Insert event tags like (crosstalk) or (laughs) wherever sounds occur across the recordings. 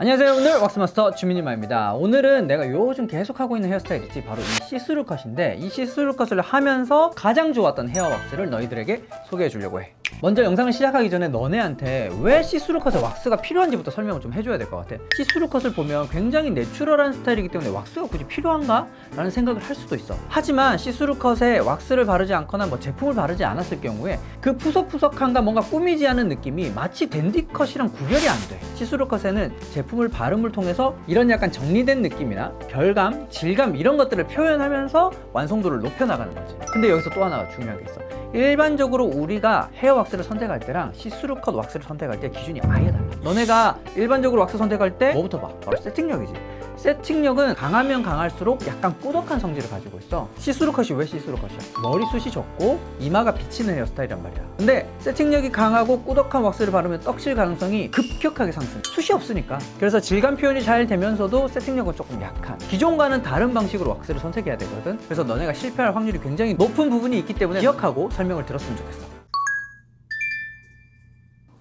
안녕하세요. 여러분들 왁스마스터 주민이마입니다. 오늘은 내가 요즘 계속 하고 있는 헤어스타일 있지? 바로 이 시스루 컷인데 이 시스루 컷을 하면서 가장 좋았던 헤어 왁스를 너희들에게 소개해 주려고 해 먼저 영상을 시작하기 전에 너네한테 왜 시스루 컷에 왁스가 필요한지부터 설명을 좀 해줘야 될 것 같아. 시스루 컷을 보면 굉장히 내추럴한 스타일이기 때문에 왁스가 굳이 필요한가? 라는 생각을 할 수도 있어. 하지만 시스루 컷에 왁스를 바르지 않거나 뭐 제품을 바르지 않았을 경우에 그 푸석푸석함과 뭔가 꾸미지 않은 느낌이 마치 댄디 컷이랑 구별이 안돼. 시스루 컷에는 제품을 바름을 통해서 이런 약간 정리된 느낌이나 결감, 질감 이런 것들을 표현하면서 완성도를 높여나가는 거지. 근데 여기서 또 하나 중요한 게 있어. 일반적으로 우리가 헤어 왁스를 선택할 때랑 시스루 컷 왁스를 선택할 때 기준이 아예 달라. 너네가 일반적으로 왁스 선택할 때 뭐부터 봐? 바로 세팅력이지. 세팅력은 강하면 강할수록 약간 꾸덕한 성질을 가지고 있어. 시스루 컷이 왜 시스루 컷이야? 머리숱이 적고 이마가 비치는 헤어스타일이란 말이야. 근데 세팅력이 강하고 꾸덕한 왁스를 바르면 떡칠 가능성이 급격하게 상승 숱이 없으니까. 그래서 질감 표현이 잘 되면서도 세팅력은 조금 약한. 기존과는 다른 방식으로 왁스를 선택해야 되거든. 그래서 너네가 실패할 확률이 굉장히 높은 부분이 있기 때문에 기억하고 설명을 들었으면 좋겠어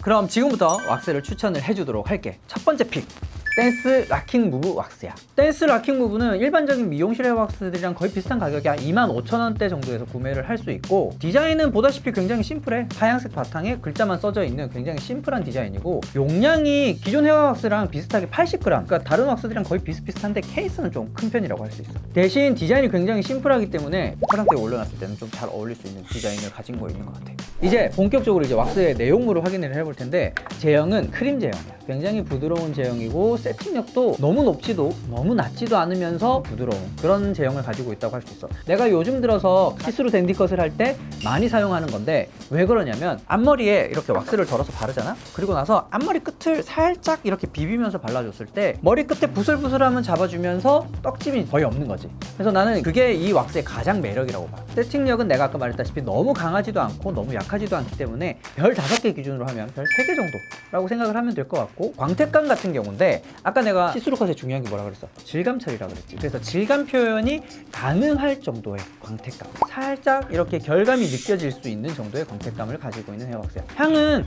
그럼 지금부터 왁스를 추천을 해주도록 할게. 첫 번째 픽. 댄스 락킹 무브 왁스야. 댄스 락킹 무브는 일반적인 미용실 헤어 왁스들이랑 거의 비슷한 가격이야. 25,000원대 정도에서 구매를 할 수 있고 디자인은 보다시피 굉장히 심플해. 하얀색 바탕에 글자만 써져 있는 굉장히 심플한 디자인이고 용량이 기존 헤어 왁스랑 비슷하게 80g. 그러니까 다른 왁스들이랑 거의 비슷비슷한데 케이스는 좀 큰 편이라고 할 수 있어. 대신 디자인이 굉장히 심플하기 때문에 화장대에 올려놨을 때는 좀 잘 어울릴 수 있는 디자인을 가진 거 있는 것 같아. 이제 본격적으로 이제 왁스의 내용물을 확인을 해볼 텐데 제형은 크림 제형이야. 굉장히 부드러운 제형이고 세팅력도 너무 높지도 너무 낮지도 않으면서 부드러운 그런 제형을 가지고 있다고 할 수 있어. 내가 요즘 들어서 시스루 댄디컷을 할 때 많이 사용하는 건데 왜 그러냐면 앞머리에 이렇게 왁스를 덜어서 바르잖아. 그리고 나서 앞머리 끝을 살짝 이렇게 비비면서 발라줬을 때 머리 끝에 부슬부슬함은 잡아주면서 떡짐이 거의 없는 거지. 그래서 나는 그게 이 왁스의 가장 매력이라고 봐. 세팅력은 내가 아까 말했다시피 너무 강하지도 않고 너무 약하지도 않기 때문에 별 다섯 개 기준으로 하면 별 세 개 정도라고 생각을 하면 될 것 같고 광택감 같은 경우인데 아까 내가 시스루 컷의 중요한 게 뭐라 그랬어? 질감 처리라 그랬지. 그래서 질감 표현이 가능할 정도의 광택감. 살짝 이렇게 결감이 느껴질 수 있는 정도의 광택감을 가지고 있는 헤어왁스야. 향은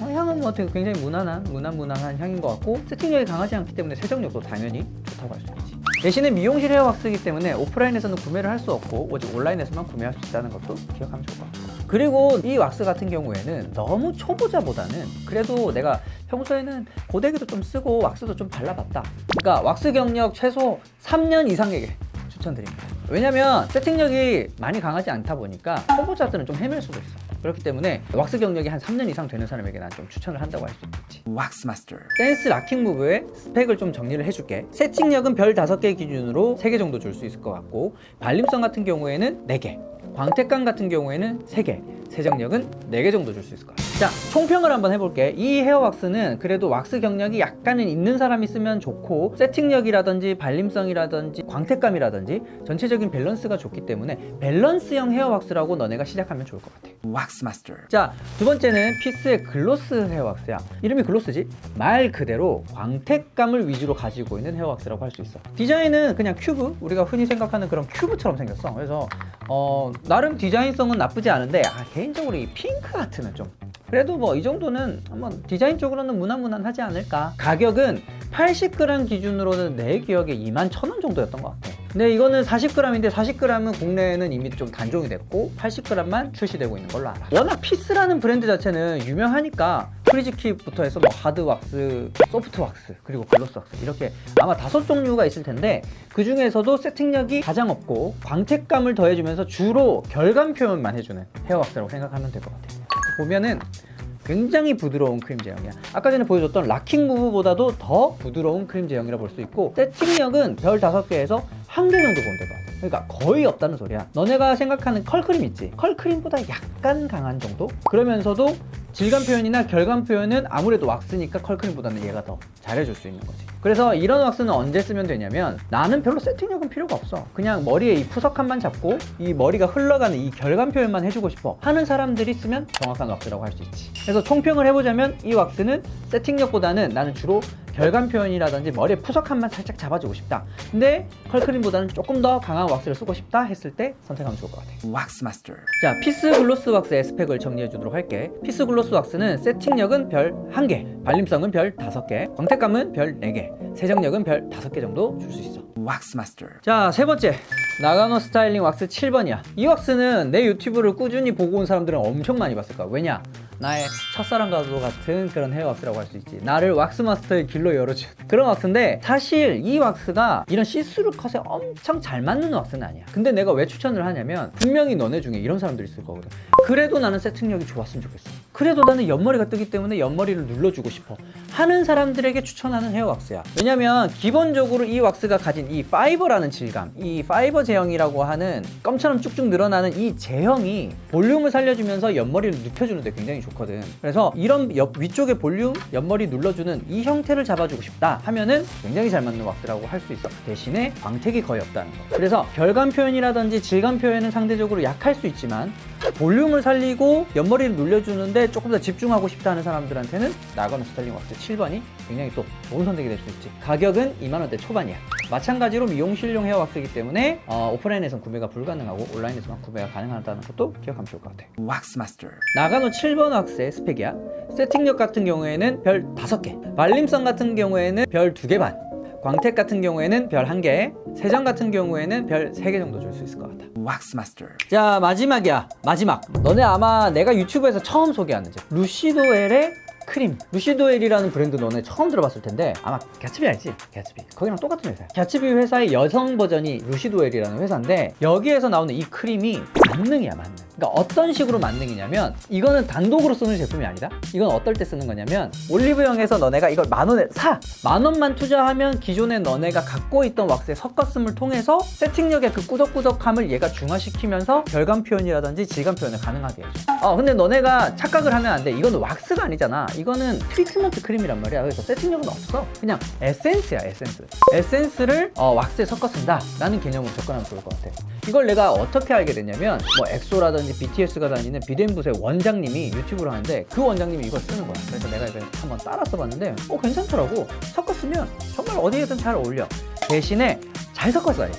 어, 향은 뭐 되게 굉장히 무난한, 무난무난한 향인 것 같고 세팅력이 강하지 않기 때문에 세정력도 당연히 좋다고 할 수 있지. 대신에 미용실 헤어 왁스이기 때문에 오프라인에서는 구매를 할 수 없고 오직 온라인에서만 구매할 수 있다는 것도 기억하면 좋을 것 같고. 그리고 이 왁스 같은 경우에는 너무 초보자보다는 그래도 내가 평소에는 고데기도 좀 쓰고 왁스도 좀 발라봤다. 그러니까 왁스 경력 최소 3년 이상에게 추천드립니다. 왜냐면 세팅력이 많이 강하지 않다 보니까 초보자들은 좀 헤맬 수도 있어. 그렇기 때문에 왁스 경력이 한 3년 이상 되는 사람에게 난 좀 추천을 한다고 할 수 있겠지. 왁스 마스터 댄스 락킹 무브의 스펙을 좀 정리를 해줄게. 세팅력은 별 5개 기준으로 3개 정도 줄 수 있을 것 같고, 발림성 같은 경우에는 4개, 광택감 같은 경우에는 3개, 세정력은 4개 정도 줄 수 있을 것 같아. 자, 총평을 한번 해볼게. 이 헤어 왁스는 그래도 왁스 경력이 약간은 있는 사람이 쓰면 좋고, 세팅력이라든지 발림성이라든지 광택감이라든지 전체적인 밸런스가 좋기 때문에 밸런스형 헤어 왁스라고 너네가 시작하면 좋을 것 같아. 왁스 마스터 자, 두 번째는 피스의 글로스 헤어 왁스야. 이름이 글로스지? 말 그대로 광택감을 위주로 가지고 있는 헤어 왁스라고 할 수 있어. 디자인은 그냥 큐브, 우리가 흔히 생각하는 그런 큐브처럼 생겼어. 그래서 어, 나름 디자인성은 나쁘지 않은데 아, 개인적으로 이 핑크 하트는 좀 그래도 뭐 이 정도는 한번 디자인적으로는 무난무난하지 않을까. 가격은 80g 기준으로는 내 기억에 2만 1,000원 정도였던 것 같아. 근데 이거는 40g인데 40g은 국내에는 이미 좀 단종이 됐고 80g만 출시되고 있는 걸로 알아. 워낙 피스라는 브랜드 자체는 유명하니까 프리즈킵부터 해서 뭐 하드 왁스, 소프트 왁스, 그리고 글로스 왁스 이렇게 아마 다섯 종류가 있을 텐데 그 중에서도 세팅력이 가장 없고 광택감을 더해주면서 주로 결감 표현만 해주는 헤어 왁스라고 생각하면 될 것 같아요. 보면은 굉장히 부드러운 크림 제형이야. 아까 전에 보여줬던 락킹 무브보다도 더 부드러운 크림 제형이라 볼 수 있고 세팅력은 별 5개에서 한 개 정도 보면 될 것 같아. 그러니까 거의 없다는 소리야. 너네가 생각하는 컬크림 있지? 컬크림보다 약간 강한 정도? 그러면서도 질감 표현이나 결감 표현은 아무래도 왁스니까 컬크림보다는 얘가 더 잘해줄 수 있는 거지. 그래서 이런 왁스는 언제 쓰면 되냐면 나는 별로 세팅력은 필요가 없어. 그냥 머리에 이 푸석함만 잡고 이 머리가 흘러가는 이 결감 표현만 해주고 싶어 하는 사람들이 쓰면 정확한 왁스라고 할 수 있지. 그래서 총평을 해보자면 이 왁스는 세팅력보다는 나는 주로 결감 표현이라든지 머리에 푸석함만 살짝 잡아주고 싶다. 근데 컬크림보다는 조금 더 강한 왁스를 쓰고 싶다 했을 때 선택하면 좋을 것 같아. Wax Master. 자, 피스 글로스 왁스의 스펙을 정리해 주도록 할게. 피스 글로스 왁스는 세팅력은 별 1개, 발림성은 별 5개, 광택감은 별 4개, 세정력은 별 5개 정도 줄 수 있어. Wax Master. 자, 세 번째. 나가노 스타일링 왁스 7번이야. 이 왁스는 내 유튜브를 꾸준히 보고 온 사람들은 엄청 많이 봤을 거야. 왜냐? 나의 첫사랑과도 같은 그런 헤어 왁스라고 할 수 있지. 나를 왁스 마스터의 길로 열어준 (laughs) 그런 왁스인데 사실 이 왁스가 이런 시스루 컷에 엄청 잘 맞는 왁스는 아니야. 근데 내가 왜 추천을 하냐면 분명히 너네 중에 이런 사람들이 있을 거거든. 그래도 나는 세팅력이 좋았으면 좋겠어. 그래도 나는 옆머리가 뜨기 때문에 옆머리를 눌러주고 싶어. 하는 사람들에게 추천하는 헤어 왁스야. 왜냐면 기본적으로 이 왁스가 가진 이 파이버라는 질감, 이 파이버 제형이라고 하는 껌처럼 쭉쭉 늘어나는 이 제형이 볼륨을 살려주면서 옆머리를 눕혀주는데 굉장히 좋거든. 그래서 이런 옆 위쪽에 볼륨, 옆머리 눌러주는 이 형태를 잡아주고 싶다 하면은 굉장히 잘 맞는 왁스라고 할 수 있어. 대신에 광택이 거의 없다는 거. 그래서 결감 표현이라든지 질감 표현은 상대적으로 약할 수 있지만 볼륨을 살리고 옆머리를 눌려주는데 조금 더 집중하고 싶다 하는 사람들한테는 나가노 스타일링 왁스 7번이 굉장히 또 좋은 선택이 될 수 있지. 가격은 2만원대 초반이야. 마찬가지로 미용실용 헤어 왁스이기 때문에 어, 오프라인에서는 구매가 불가능하고 온라인에서만 구매가 가능하다는 것도 기억하면 좋을 것 같아. Wax Master. 나가노 7번 왁스의 스펙이야. 세팅력 같은 경우에는 별 5개, 말림성 같은 경우에는 별 2개 반, 광택 같은 경우에는 별 1개, 세정 같은 경우에는 별 3개 정도 줄 수 있을 것 같아. Wax Master. 자 마지막이야 마지막 너네 아마 내가 유튜브에서 처음 소개하는 제품 루시도엘의 크림 루시도엘이라는 브랜드 너네 처음 들어봤을 텐데 아마 갸츠비 알지? 갸츠비 거기랑 똑같은 회사야 갸츠비 회사의 여성 버전이 루시도엘이라는 회사인데 여기에서 나오는 이 크림이 만능이야 만능. 그러니까 어떤 식으로 만능이냐면 이거는 단독으로 쓰는 제품이 아니다. 이건 어떨 때 쓰는 거냐면 올리브영에서 너네가 이걸 만 원에 사! 만 원만 투자하면 기존에 너네가 갖고 있던 왁스의 섞었음을 통해서 세팅력의 그 꾸덕꾸덕함을 얘가 중화시키면서 결감 표현이라든지 질감 표현을 가능하게 해줘. 어 근데 너네가 착각을 하면 안 돼. 이거는 왁스가 아니잖아. 이거는 트리트먼트 크림이란 말이야. 그래서 세팅력은 없어. 그냥 에센스야 에센스. 에센스를 어, 왁스에 섞어 쓴다. 라는 개념으로 접근하면 좋을 것 같아 이걸 내가 어떻게 알게 됐냐면 뭐 엑소라든지 BTS가 다니는 비덴붓의 원장님이 유튜브를 하는데 그 원장님이 이걸 쓰는 거야. 그래서 내가 이걸 한번 따라 써봤는데 어 괜찮더라고. 섞어 쓰면 정말 어디에든 잘 어울려. 대신에 잘 섞어 써야지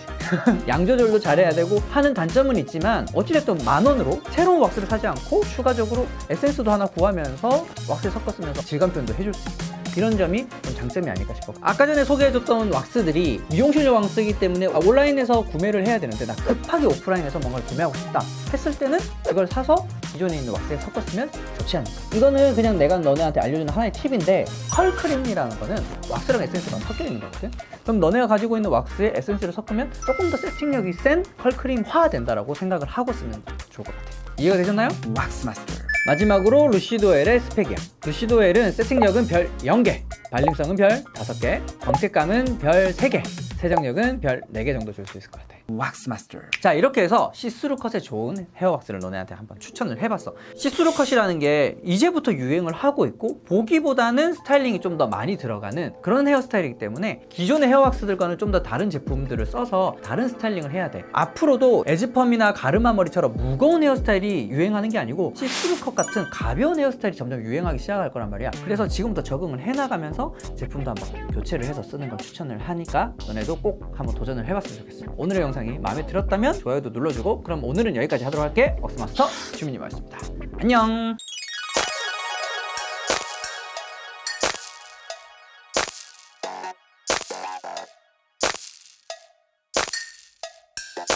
양 조절도 잘해야 되고 하는 단점은 있지만 어찌됐든 만 원으로 새로운 왁스를 사지 않고 추가적으로 에센스도 하나 구하면서 왁스 섞어 쓰면서 질감 표현도 해줄 수 있어 이런 점이 좀 장점이 아닐까 싶어. 아까 전에 소개해줬던 왁스들이 미용실용 왁스이기 때문에 온라인에서 구매를 해야 되는데 나 급하게 오프라인에서 뭔가를 구매하고 싶다 했을 때는 이걸 사서 기존에 있는 왁스에 섞었으면 좋지 않을까. 이거는 그냥 내가 너네한테 알려주는 하나의 팁인데 컬크림이라는 거는 왁스랑 에센스가 섞여 있는 거거든. 그럼 너네가 가지고 있는 왁스에 에센스를 섞으면 조금 더 세팅력이 센 컬크림화 된다라고 생각을 하고 쓰면 좋을 것 같아. 이해가 되셨나요? Wax Master. 마 지막으로 루시도엘의 스펙이야. 루시도엘은 세팅력은 별 0개, 발림성은 별 5개, 광택감은 별 3개, 세정력은 별 4개 정도 줄 수 있을 것 같아. Wax Master. 자 이렇게 해서 시스루 컷에 좋은 헤어 왁스를 너네한테 한번 추천을 해봤어. 시스루 컷이라는 게 이제부터 유행을 하고 있고 보기보다는 스타일링이 좀 더 많이 들어가는 그런 헤어스타일이기 때문에 기존의 헤어 왁스들과는 좀 더 다른 제품들을 써서 다른 스타일링을 해야 돼. 앞으로도 에즈펌이나 가르마 머리처럼 무거운 헤어스타일이 유행하는 게 아니고 시스루 컷 같은 가벼운 헤어스타일이 점점 유행하기 시작할 거란 말이야. 그래서 지금부터 적응을 해나가면서 제품도 한번 교체를 해서 쓰는 걸 추천을 하니까 너네도 꼭 한번 도전을 해봤으면 좋겠어. 오늘의 영상 이 마음에 들었다면 좋아요도 눌러주고 그럼 오늘은 여기까지 하도록 할게. 왁스마스터 주민님이었습니다. 안녕